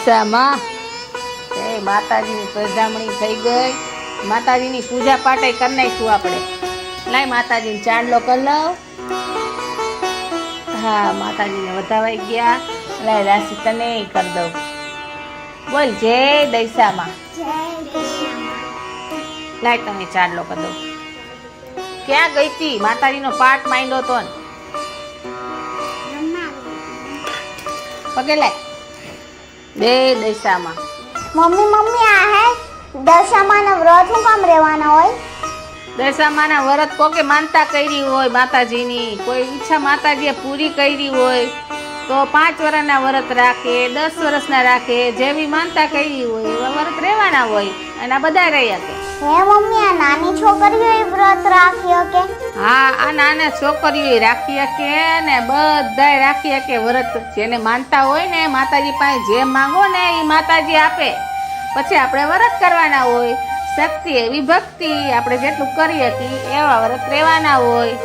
દૈસામાં એ માતાજીની પ્રજામણી થઈ ગઈ. માતાજીની પૂજા પાઠ કરી નાખીશું આપણે. લાય માતાજીને ચાંદલો કરી લઉં. હા, માતાજીને વધાવાઈ ગયા. લાય રાશિ તને કરી દઉં. બોલ, જય દૈસામાં. લાય તમે ચાંદલો કરી દઉં. ક્યાં ગઈ હતી માતાજીનો પાઠ માંડ્યો તો ને. પગે લાય. બે દશામાં. મમ્મી મમ્મી આ હે દશામાના વ્રતનું કામ રહેવાના હોય? દશામાના વ્રત કોકે માનતા કરી હોય માતાજીની? કોઈ ઈચ્છા માતાજીએ પૂરી કરી હોય તો પાંચ વર્ષના વ્રત રાખે દસ વર્ષના રાખે જેવી માનતા કરી હોય એવા વ્રત રહેવાના હોય અને આ બધા રહી કે. હે મમ્મી આ નાની છોકરીઓ એ વ્રત રાખી કે હા આ નાના છોકરીઓ રાખી શકે ને બધાય રાખી શકે વ્રત. જેને માનતા હોય ને માતાજી પાસે જે માંગો ને એ માતાજી આપે. પછી આપણે વ્રત કરવાના હોય શક્તિ એવી ભક્તિ આપણે જેટલું કરી શકીએ એવા વ્રત રહેવાના હોય.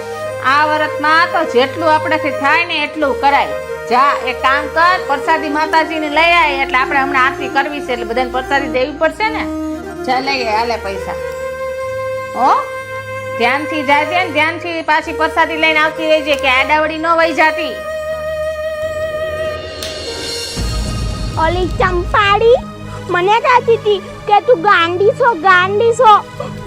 આ વ્રતમાં તો જેટલું આપણેથી થાય ને એટલું કરાય. જા એ કામ કર પ્રસાદી માતાજીને લઈ આવે એટલે આપણે હમણાં આરતી કરવી છે એટલે બધાને પ્રસાદી દેવી પડશે ને? આય, હાલે પૈસા. હો? ધ્યાનથી જાજે ને ધ્યાનથી પાછી પ્રસાદી લઈને આવતી રહેજે, કે આડાવડી ન વહી જાતી. ઓલી ચંપાડી મને કહેતી હતી કે તું ગાંડી છો ગાંડી છો.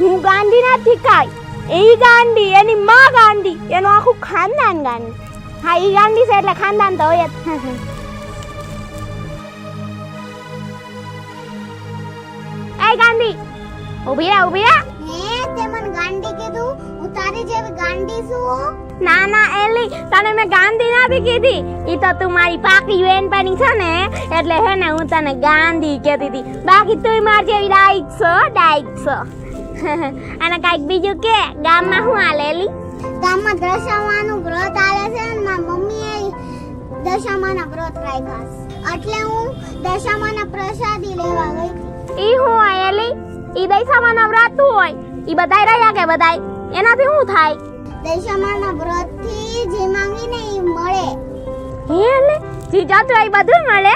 હું ગાંડી નથી કાંઈ એ ગાંડી, એની માં ગાંડી, એનું આખું ખાનદાન ગાંડી. હા એ ગાંડી છે એટલે ખાનદાન તો હોય જ. એ ગાંધી ઊભી રહે ઊભી રહે તે મને ગાંડી કીધું? હું તારી જેવી ગાંડી છું ના ના એલી તને મેં ગાંધી નથી કીધી. ઈ તો તું મારી પાકી બેનપણી છે ને એટલે હે ને હું તને ગાંધી કહેતી હતી. બાકી તું માર જેવી ડાઈક છો ડાઈક છો. અને કાંઈક બીજું કે ગામમાં હું આલેલી ગામમાં દશામાનું વ્રત આવે છે ને મારી મમ્મીએ દશામાના વ્રત રાખ્યા છે. એટલે હું દશામાના પ્રસાદી લેવા ગઈ ઈ હું એલી? ઈ દશામાના વ્રત હોય? ઈ બધાય રહ્યા કે બધાય? એનાથી શું થાય? દશામાના વ્રતથી જે માંગીને ઈ મળે. હે એટલે જીજા તો એ બધું મળે?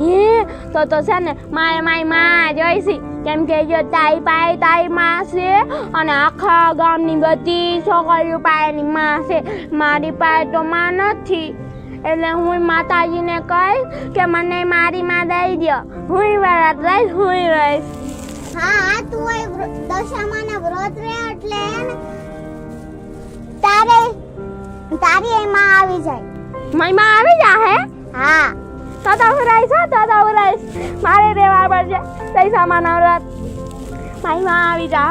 હે તો તો છે ને માય મારી માં જોઈશી કેમ કે જો તાઈ પાય તાઈ માં છે અને આખા ગામની બધી છોકરીઓ પાયની માં છે. મારી પાસે તો માં નથી. એટલે હું માતાજીને કહીશ કે મને મારી માં દઈ દો હું વરત રહીશ હું રહીશ. હા હા તું એ દશામાના વ્રત રે એટલે તારે તારી એમાં આવી જાય. મારી આવી આવી જાહે હા. તો તો હું રહીશ તો તો હું મારે રહેવા પડશે પૈસામાં નવરાત મારી માં આવી જા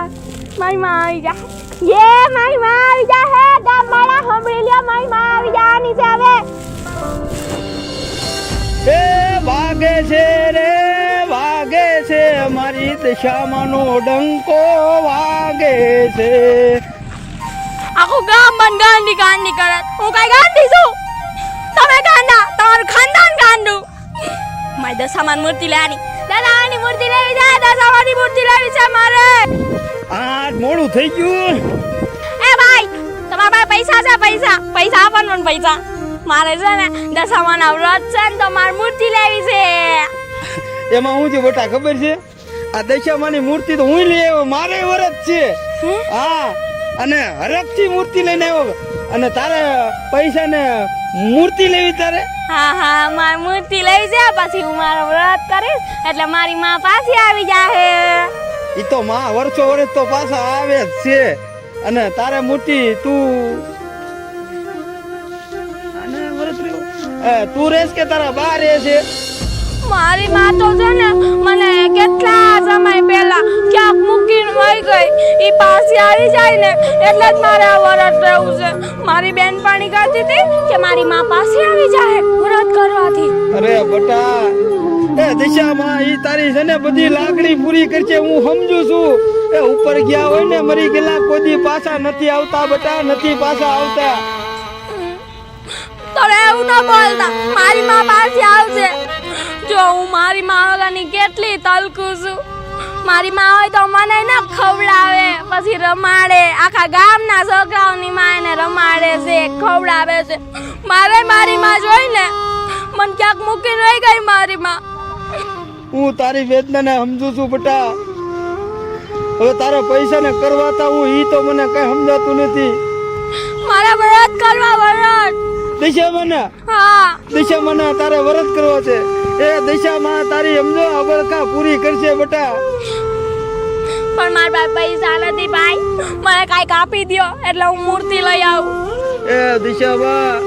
મારી માં આવી જા. યે મારી માં આવી મારી ડંકો વાગે છે. આખું ગામ મન ગાંડી ગાંડી કરે હું કઈ ગાંડી છું તમે ગાંડા તમારું ખાનદાન ગાંડું. મારી દશામાન મૂર્તિ લેવાની. દશામાની મૂર્તિ લેવી છે દશામાની મૂર્તિ લેવી છે મારે. આ મોડું થઈ ગયું. એ ભાઈ તમારા પાસે પૈસા છે પૈસા. પૈસા આપો મને પૈસા. મારે છે ને દશામાના વ્રત છે ને તો મારે મૂર્તિ લેવી છે. એમાં હું જે બેટા ખબર છે? આ દશામાની મૂર્તિ તો હું લઈ આવ્યો મારે વરત છે. હા? અને હરકથી મૂર્તિ લઈને આવ્યો. અને તારે પૈસા ને મૂર્તિ લેવી તારે? હા હા મારે મૂર્તિ લઈ જા પછી હું મારો વ્રત કરીશ એટલે મારી માં પાછી આવી જાહે. ઈ તો માં વર્ષો વર્ષ તો પાછા આવે જ છે. અને તારે મૂર્તિ તું તું રેસ કે તારા બા રહે છે મારી માં તો છે ને મને કેટલા સમય પહેલા ક્યાંક મૂકીને વહી ગઈ. એ પાછી આવી જાય ને એટલે જ મારે આ વરત રહેવું છે. મારી બેનપણી કહેતી હતી કે મારી માં પાછી આવી જાય વરત કરવાથી. અરે બટા એ દિશામાં ઈ તારી છે ને બધી લાગણી પૂરી કરશે હું સમજુ છું. એ ઉપર ગયા હોય ને મરી ગયેલા કોઈ પાછા નથી આવતા બટા નથી પાછા આવતા. તો એવું ન બોલતા મારી માં પાછી આવશે જો હું મારી માવલાની કેટલી તલકું છું? મારી માં હોય તો મને ન ખવડાવે પછી રમાડે. આખા ગામના છોકરાઓની માં એને રમાડે છે ખવડાવે છે. મારે મારી માં જોઈને મને ક્યાંક મૂકી રહી ગઈ મારી માં. હું તારી વેદનાને સમજુ છું બટા. હવે તારા પૈસાને કરવાતા હું ઈ તો મને કઈ સમજાતું નથી. મારા વ્રત કરવા વરત. દિશા મને હા. દિશામાં તારે વરત કરવો છે. એ દિશામાં તારી સમજો અબળકા પૂરી કરશે બેટા. પણ મારા પાસે પૈસા નથી ભાઈ. મને કાંઈક આપી દ્યો એટલે હું મૂર્તિ લઈ આવું. એ દિશામાં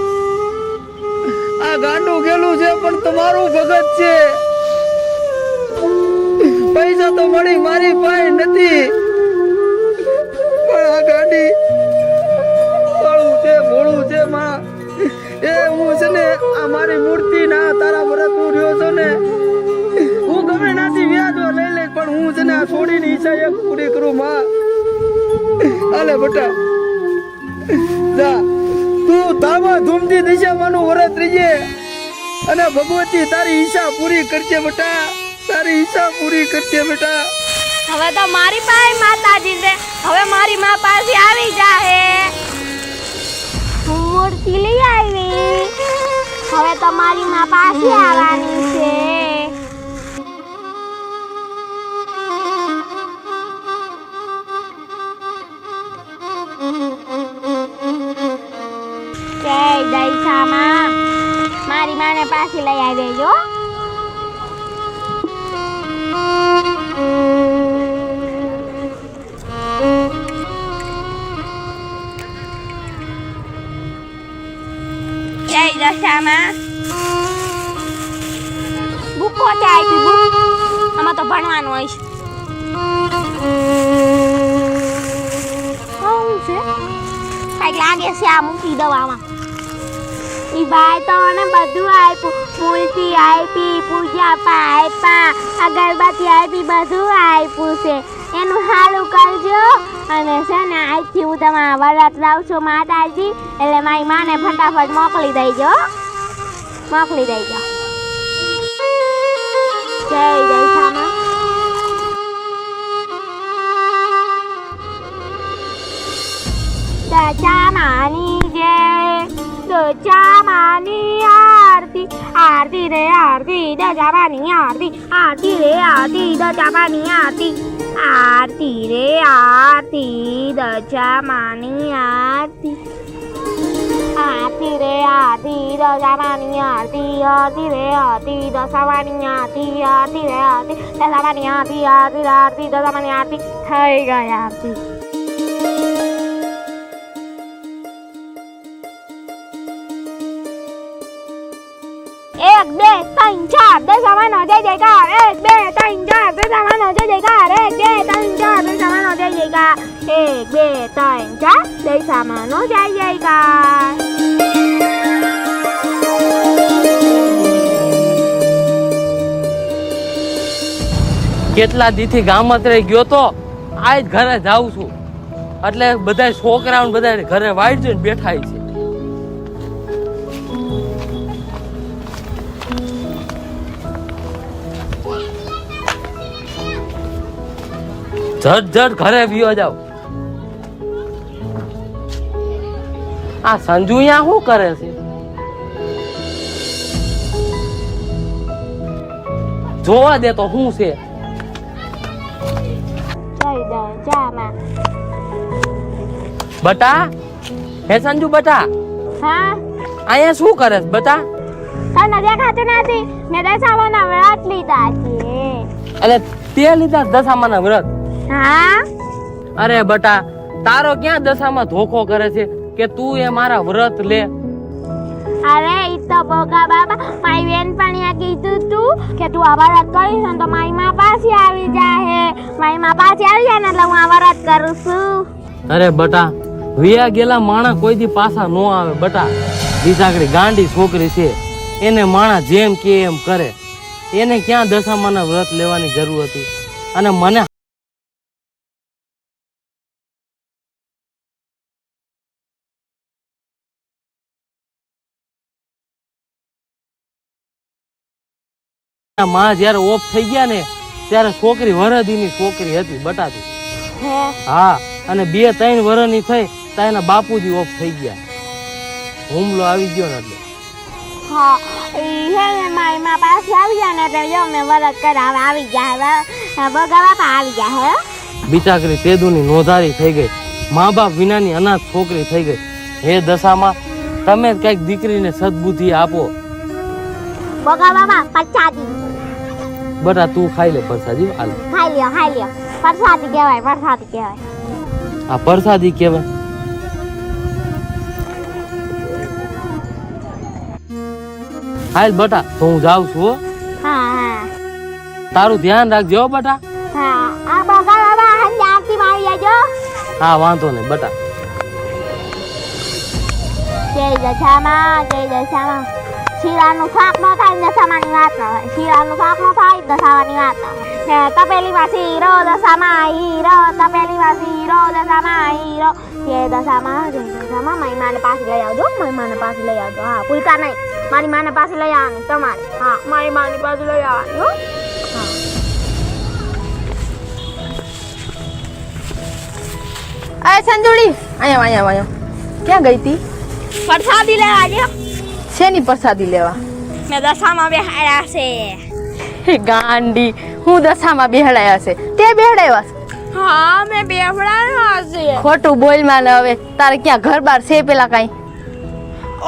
આ ગાંડું ગેલું છે પણ તમારું ભગત છે. પૈસા તો મળી મારી પાસે નથી. પણ આ ગાડી કાળું છે ભોળું છે માં. એ હું છે ને, આ મારી મૂર્તિ ના તારા ભરત હું રહ્યો છો ને, હું ગમે નાથી વ્યાજો લઈ લે પણ હું છે ને આ છોડીની ઈચ્છા એક પૂરી કરું, માં. અલે બટા. જા. તું ધામા ધૂમથી દિશામાંનું વરત રહીએ અને ભગવતી તારી ઈચ્છા પૂરી કરજે બેટા. તારી ઈચ્છા પૂરી કરજે બેટા. હવે તો મારી પાસે માતાજી છે. હવે મારી માં પાસે આવી જાહે. મૂર્તિ લઈ આવી. હવે તો મારી માં પાસે આવવાની છે. મૂકી ઈ ભાઈ તો મને બધું આપ્યું. ફૂલથી આપી પૂજા આપ્યા અગરબત્તી આપી બધું આપ્યું છે. એનું હાલું કરજો. અને છે ને, આજથી હું તમારા વરત લાવું છું માતાજી. એટલે મારી માને ફટાફટ મોકલી દેજો મોકલી દેજો. જય જય સામા દશામાની જય દશામાની આરતી આરતી રે આરતી દશામાની આરતી આરતી રે આરતી દશામાની આરતી આરતી રે આરતી દશામાની આરતી આરતી રે આરતી દશામાની આરતી આરતી રે આરતી દશામાની આરતી આરતી રે આરતી દશામાની આરતી દશામાની આરતી થઈ આરતી જય જયકાર એક બે ત્રણ ચાર દશામાનો જય જયકાર એક બે ત્રણ ચાર દશામાનો જય જયકાર એક બે ત્રણ ચાર દશામાનો જય જયકાર કેટલા દીથી ગામત રહી ગયો તો આજ ઘરે જાઉં છું. એટલે બધા છોકરાઓ બધા ઘરે વાઈટ જોઈને બેઠા છે. ઝટ ઝટ ઘરે વિયો જાવ આ સંજુ અહીંયા શું કરે છે? જોવા દે તો શું છે? બટા? હે સંજુ બટા? હા? અહીંયા શું કરે છે બટા? તને દેખાતું નથી. મેં દશામાના વ્રત લીધા છે. એટલે તે લીધા દશામાના વ્રત? હા? અરે બટા તારો ક્યાં દશામાં ધોખો કરે છે કે તું એ મારા વ્રત લે? અરે ઈ તો બોગા બાબા મારી બેનપણીએ કીધું તું કે તું આ વ્રત કરીશ ને તો મારી માં પાછી આવી જાહે. મારી માં પાછી આવી જાય ને એટલે હું આ વ્રત કરું છું. અરે બટા વિયા ગેલા માણા કોઈ દી પાછા નો આવે બટા. બીજાકડી ગાંડી છોકરી છે. એને માણા જેમ કે એમ કરે. એને ક્યાં દશામાના વ્રત લેવાની જરૂર હતી? અને મને માં જયારે ઓફ થઈ ગયા ને ત્યારે છોકરી વરદીની છોકરી હતી બટાતી હા? અને બે ત્રણ વર્ષની થઈ ત્યાં એના બાપુજી ઓફ થઈ ગયા. હુમલો આવી ગયો ને એટલે. હા ઈ મારી માં પાસે આવી જાય ને એટલે જો મેં વરત કરાવે આવી જાય હવે બગા બાપા આવી જાય હે? બિચાકરી તેદુની નોધારી થઈ ગઈ. મા બાપ વિનાની અનાથ છોકરી થઈ ગઈ. હે દશામાં તમે જ કંઈક દીકરીને સદબુદ્ધિ આપો. બગા બાપા પચાદી બટા તું ખાઈ લે પરસાદી હાલ. ખાઈ લ્યો ખાઈ લ્યો. પરસાદી કહેવાય પરસાદી કહેવાય. આ પરસાદી કહેવાય. હાલ બટા તો હું જાઉં છું હા. હા તારું ધ્યાન રાખજો બટા. હા આ બગા બાબા હંજે આરતી મારી આવજો હા વાંધો નહીં બટા. જય દશામાં જય દશામાં. શીરાનું શાક ન થાય ને દશામાની વાત ન થાય શીરાનું શાક ન થાય દશામાની વાત ન થાય તપેલીમાં શીરો દશામાં હીરો તપેલીમાં શીરો દશામાં હીરો જય દશામાં જય દશામાં મારી માને પાસે લઈ આવજો મારી માને પાસે લઈ આવજો હા ભૂલતા નહીં મારી માને પાસે લઈ આવવાની તમારે હા મારી માની પાસે લઈ આવવાની હો આ સંજોડી અહીંયા અહીંયા અહીંયા ક્યાં ગઈ તી પ્રસાદી લેવા જો શેની પ્રસાદી લેવા? મેં દશામાં બેહાડ્યા છે. ગાંડી હું દશામાં બેહડાયા છે. તે બેહડાવ્યા છે? હા મેં બેહડાયા છે. ખોટું બોલમાં હવે તારે ક્યાં ઘર બાર છે પેલા કાંઈ?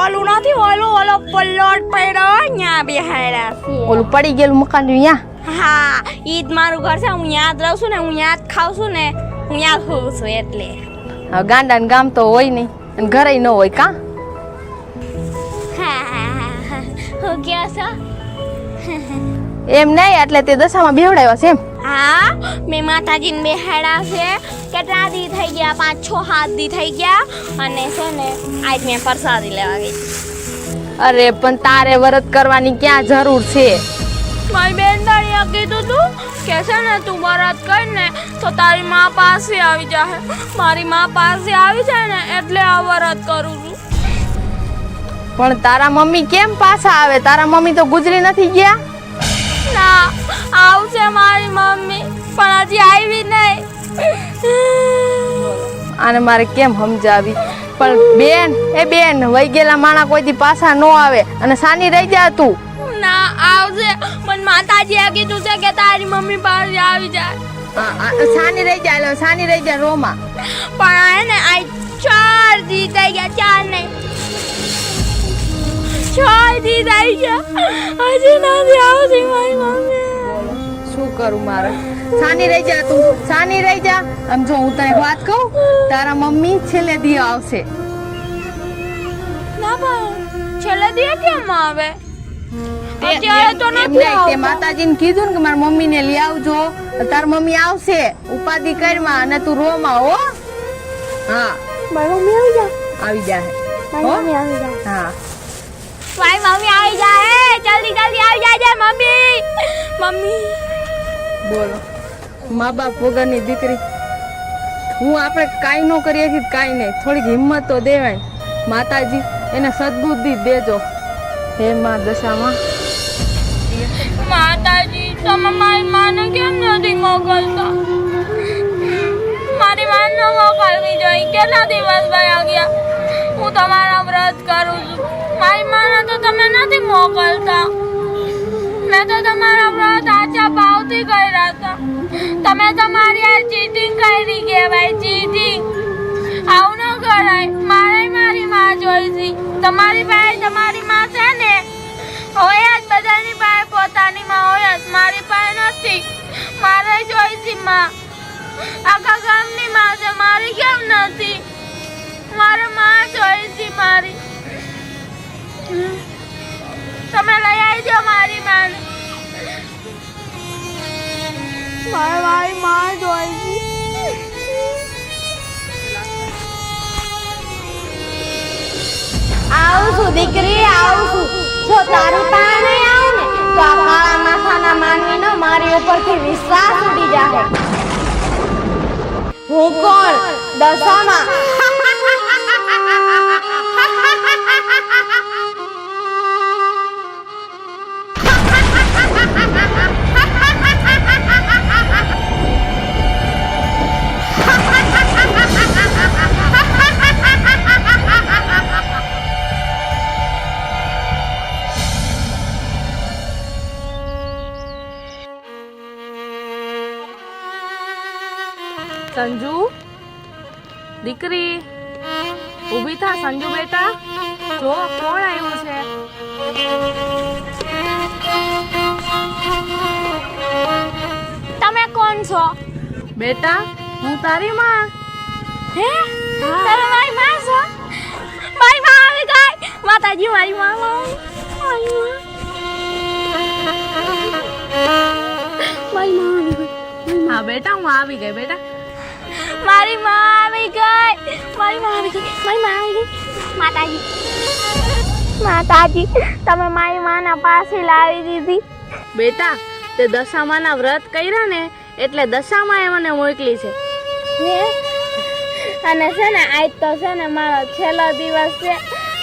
ઓલું નથી ઓલું ઓલો પલ્લોટ પડ્યો ન્યા બેહાડ્યા છે. ઓલું પડી ગયેલું મકાન અહીંયા હા ઈ જ મારું ઘર છે હું યાદ રહું છું ને હું યાદ ખાઉં છું ને હું યાદ હોઉં છું એટલે. હવે ગાંડા ને ગામ તો હોય નહીં અને ઘરે ન હોય કાં? કહો છો? એમ નહીં એટલે તે દશામાં બેહડાવ્યા છે એમ. હા? મેં માતાજીને બેહાડા છે. કેટલા દી થઈ ગયા? પાંચ છ સાત દી થઈ ગયા. અને છે ને આજ મેં પ્રસાદી લેવા ગઈ. અરે પણ તારે વ્રત કરવાની ક્યાં જરૂર છે? મારી બેન દાડીએ કીધું તું કે છે ને તું વ્રત કર ને તો તારી મા પાસે આવી જાય મારી મા પાસે આવી જાય ને એટલે આ વ્રત કરું છું. પણ તારા મમ્મી કેમ પાછા આવે? તારા મમ્મી તો ગુજરી નથી ગયા? ના આવશે મારી મમ્મી પણ હજી આવી નહીં. આને મારે કેમ સમજાવી? પણ બેન એ બેન વહી ગયેલા માણા કોઈથી પાછા ન આવે અને સાની રહી જા તું. ના આવશે પણ માતાજીએ કીધું છે કે તારી મમ્મી પાસે આવી જાય. આ- આ- સાની રહી જાય સાની રહી જાય રોમાં. પણ હે ને આ ચાર દી થઈ ગયા ચાર નહીં. ચાર દી થઈ ગયા હજી નથી આવતી મારી મમ્મી. શું કરું મારે? સાની રહી જા તું સાની રહી જા. આમ જો હું તને વાત કહું તારા મમ્મી છેલ્લે દી આવશે. ના પણ છેલ્લે દી કેમ આવે? અત્યારે તો નથી નહીં, માતાજીને કીધું ને કે મારા મમ્મીને લઈ આવજો. તાર મમ્મી આવશે. ઉપાધિ કરમાં અને તું રોમાં હો. હા. મારી મમ્મી આવી જાય આવી જાય મારી હો? મમ્મી આવી જાય. હા મારી મમ્મી આવી જાય જલ્દી જલ્દી આવી જાય મમ્મી. મમ્મી. બોલો. મા બાપ વગરની દીકરી. હું આપણે કાંઈ ન કરીએ છીએ કાંઈ નહીં. થોડીક હિંમત તો દેવાય. માતાજી એને સદબુદ્ધિ દેજો. હે માં દશામાં. માતાજી તમે મારી માને કેમ નથી મોકલતા? મારી માન ન મોકલવી જોઈએ. કેટલા દિવસ ગયા? હું તમારા વ્રત કરું છું. મારી માને તો તમે નથી મોકલતા. મેં તો તમારા વ્રત આચા ભાવથી કર્યા હતા. તમે તમારી આ ચીટિંગ કરી કહેવાય ચીટિંગ આવું ન કરાય. મારે મારી માં જોઈતી. તમારી પાસે તમારી માં છે ને? હોય જ બધાની પાસે પોતાની માં, હોય જ મારી પાસે નથી. મારે જોઈતી માં. આખા ગામની માં છે, મારી કેમ નથી? મારે માં જોઈતી મારી. તમે લઈ આવજો મારી માન. મારે મારી માં જોઈ આવું છું દીકરી આવું છું જો તારી પાસે નહીં આવું ને, તો આ કાળા માથાના માનવીનો મારી ઉપરથી વિશ્વાસ ઉડી જાય હું કોણ? દશામાં. સંજુ? દીકરી ઊભી થા સંજુ બેટા. જો કોણ આવ્યું છે? તમે કોણ છો? બેટા હું તારી માં. હે? તમે મારી માં છો? મારી માં આવી ગઈ. માતાજી મારી માં મારી માં. મારી માં આવી ગઈ. હા બેટા હું આવી ગઈ બેટા. મારી માં આવી ગઈ. મારી માં આવી ગઈ. મારી માં આવી ગઈ. માતાજી. માતાજી તમે મારી માના પાસે લાવી દીધી. બેટા તે દશામાના વ્રત કર્યા ને એટલે દશામાએ મને મોકલી છે. અને છે ને આજ તો છે ને મારો છેલ્લો દિવસ છે.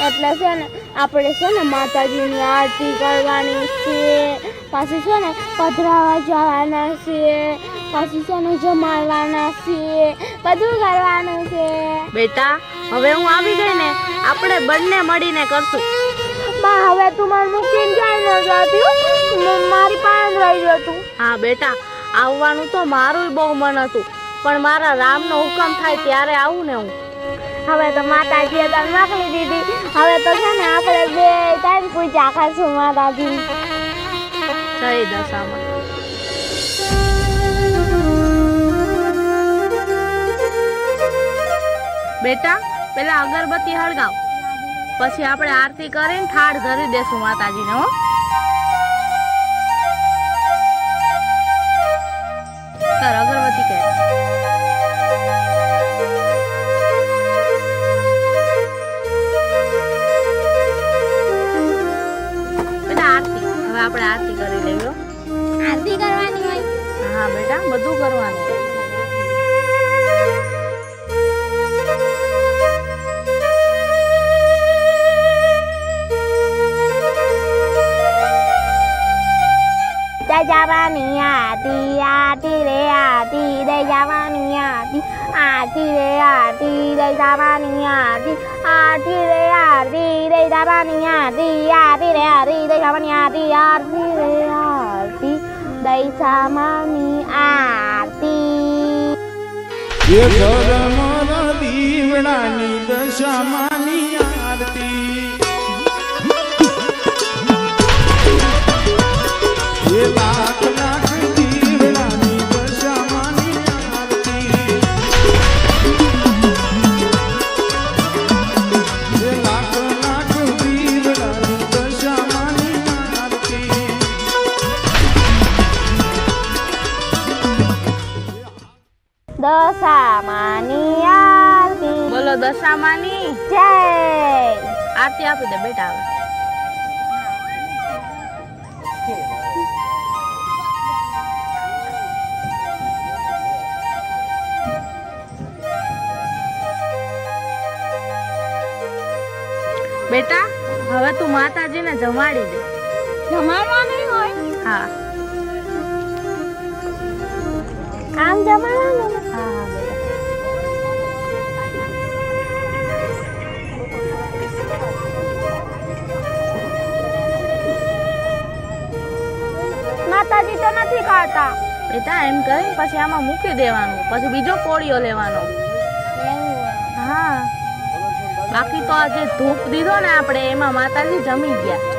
એટલે છે ને આપણે છે ને માતાજીની આરતી કરવાની છે. પાછી છે ને પધરાવા જવાના છે. પાછી છે ને જમાડવાના છે? બધું કરવાનું છે. બેટા હવે હું આવી ગઈ ને આપણે બંને મળીને કરશું. બા હવે તું મને મૂકીને જાય ન જાતી મારી પાસે જ રહી જતું હા બેટા આવવાનું તો મારું બહુ મન હતું. પણ મારા રામનો હુકમ થાય ત્યારે આવું ને હું. હવે તો માતાજીએ તને મોકલી દીધી. હવે તો છે ને આપણે બે ટાઈમ પૂજા કરશું માતાજી. જય દશામાં. બેટા, પેલા અગરબત્તી હળગાવ. પછી આપણે આરતી કરીને થાળ ધરી દેશું માતાજીને, હો. અગરબત્તી કે आरती रे आरती दैदा पानी आरती आरती रे आरती आरती બોલો દશામાની? જય! આરતી આપી દે બેટા હવે. બેટા હવે તું માતાજીને જમાડી દે. જમાડવાની હોય? હા. આમ જમાડવાનું? માતાજી તો નથી ખાતા. બેટા એમ કહી પછી આમાં મૂકી દેવાનું. પછી બીજો કોળિયો લેવાનો. હા. બાકી તો આજે ધૂપ દીધો ને આપણે એમાં માતાજી જમી ગયા.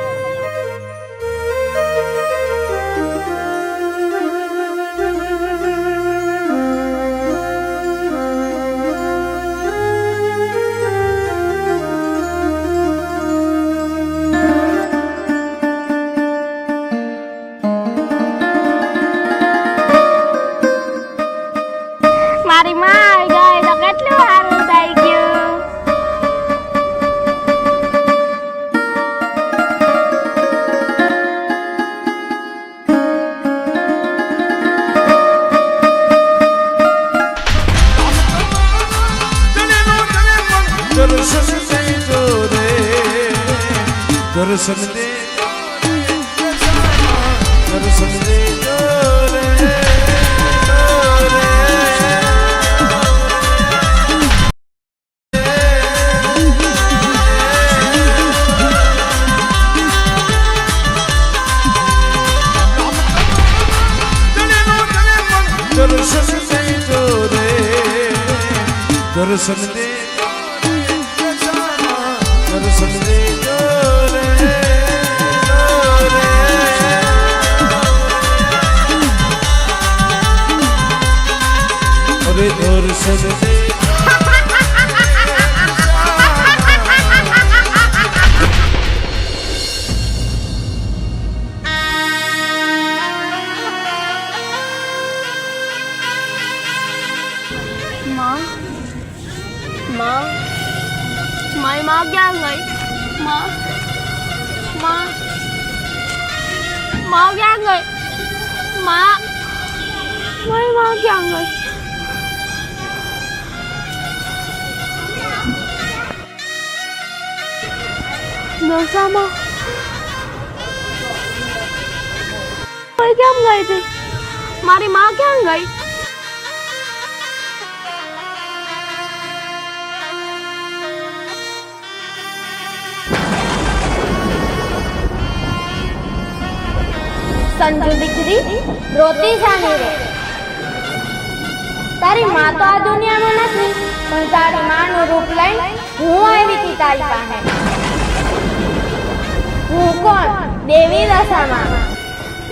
દર્શન દે. દર્શન દે અરે દર્શન દે. માં ક્યાં ગઈ માં મારી માં ક્યાં ગઈ દશામાં કોઈ કેમ ગઈ હતી મારી માં ક્યાં સંજુ દીકરી રોતી શાની રે તારી માં તો આ દુનિયામાં નથી, પણ તારી માનું રૂપ લઈ હું આવી હતી તારી પાસે. હું કોણ? દેવી દશામાં.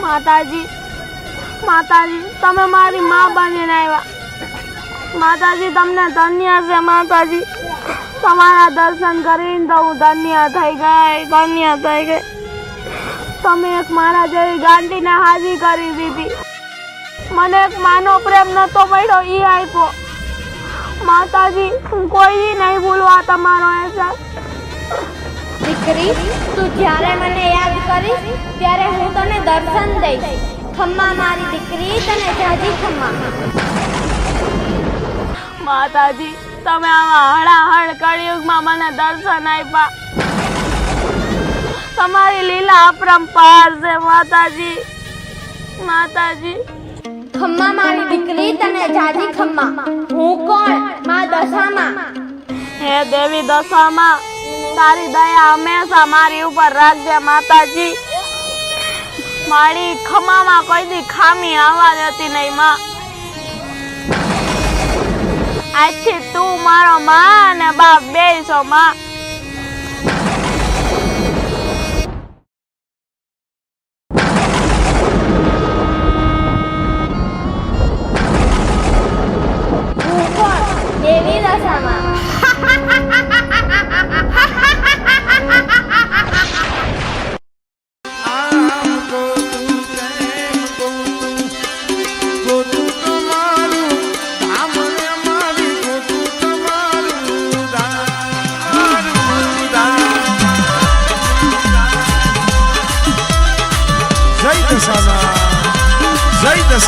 માતાજી માતાજી, તમે મારી માં બનીને આવ્યા. માતાજી, તમને ધન્ય છે, માતાજી. તમારા દર્શન કરીને તો હું ધન્ય થઈ ગઈ, ધન્ય થઈ ગઈ. તમે એક મારા જેવી ગાંડીને હાજી કરી દીધી. મને એક માનો પ્રેમ નતો મળ્યો ઈ આપ્યો માતાજી હું કોઈ નહીં ભૂલવા તમારો અહેસાસ. દીકરી તું જ્યારે મને યાદ કરીશ ત્યારે હું તને દર્શન દઈશ. ખમ્મા મારી દીકરી તને જાજી ખમ્મા. માતાજી તમે આવા હળાહળ કળિયુગમાં મને દર્શન આપ્યા તમારી લીલા અપરંપાર છે માતાજી. માતાજી. ખમ્મા મારી દીકરી તને જાજી ખમ્મા. હું કોણ? માં દશામાં. હે દેવી દશામાં તારી દયા હંમેશા મારી ઉપર રાખજે માતાજી. મારી ખમામાં કોઈ દી ખામી આવવા દેતી નહીં માં. આજથી તું મારો માં અને બાપ બે છો માં.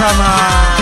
જય દશામાં જય દશામાં અરે